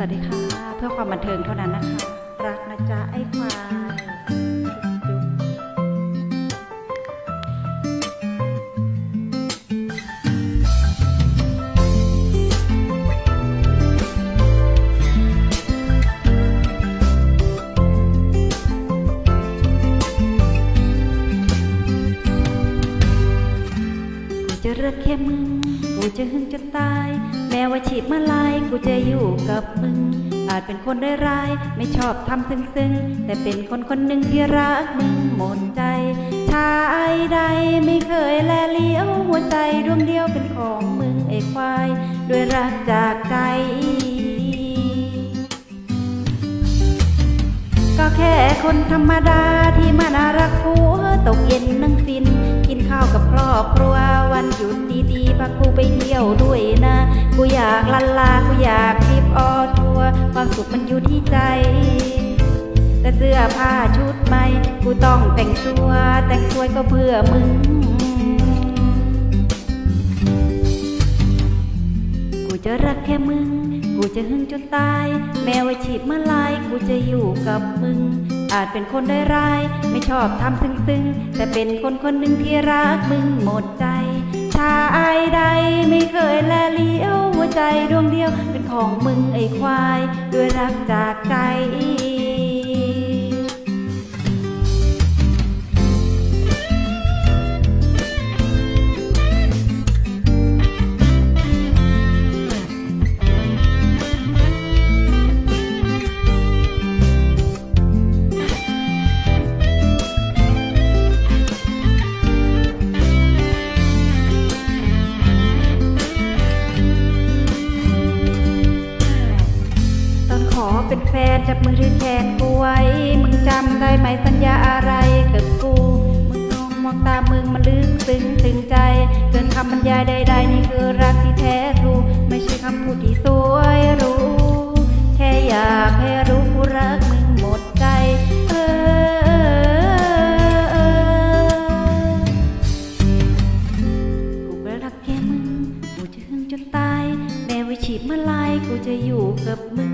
สวัสดีค่ะ เพื่อความบันเทิงเท่านั้นนะคะ รักนะจ๊ะไอ้ควาย จะรักแค่มึง กูจะหึงจนตาย แม้ว่าฉีดมาลายกูจะอยู่กับมึง อาจเป็นคนได้ร้าย ไม่ชอบทำซึ้งๆ แต่เป็นคนคนหนึ่งที่รักมึงหมดใจ ชายใดไม่เคยแลเลี้ยวหัวใจดวงเดียวเป็นของมึงไอ้ควาย ด้วยรักจาก คนธรรมดาที่มาน่ารักผัวตกเย็นนั่งฟิน กินข้าวกับครอบครัววันหยุดดีๆพากูไปเที่ยวด้วยนะ กูอยากลันลา กูอยากทริปออทัวความสุขมันอยู่ที่ใจ แต่เสื้อผ้าชุดใหม่ กูต้องแต่งตัว แต่งสวยก็เพื่อมึงกูจะรักแค่มึง กูจะหึงจนตาย แม้ว่าฉีดมาลายกูจะอยู่กับมึง อาจเป็นคนได้ร้าย ไม่ชอบทำซึ้งซึ่งแต่เป็นคนคนหนึ่งที่รักมึงหมดใจชายใดไม่เคยแลเลี้ยวหัวใจดวงเดียวเป็นของมึงไอ้ควาย ด้วยรักจากใจ เป็นแฟนจับมือถือแขนกูไว้ มึงจำได้ไหมสัญญาอะไรกับกู มึงมองมองตามึงมันลึกซึ้งถึงใจ เกินคำบรรยายใดๆนี่คือรักที่แท้ทรูไม่ใช่คำพูดที่สวยรู้ แค่อยากให้รู้กูรักมึงหมดใจ เออเออกูก็รักแค่มึง กูจะหึงจนตาย แม้ว่าฉีดเมื่อไรกูจะอยู่กับมึง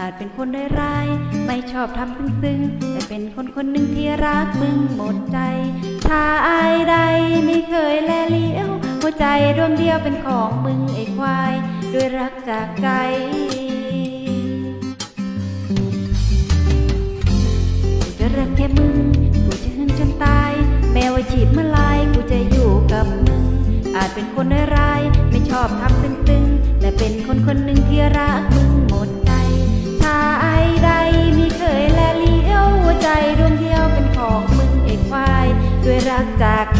อาจเป็นคนได้ร้าย ไม่ชอบทำซึ้งๆแต่เป็นคนคนหนึ่งที่รักมึงหมดใจชายใดไม่เคยแลเลี้ยว หัวใจดวงเดียวเป็นของมึงไอ้ควาย ด้วยรักจากใจกูจะรักแค่มึง กูจะหึงจนตาย แม้ว่าฉีดเมื่อไรกูจะอยู่กับมึง อาจเป็นคนร้าย ไม่ชอบทำซึ้งๆแต่เป็นคนคนหนึ่ง attack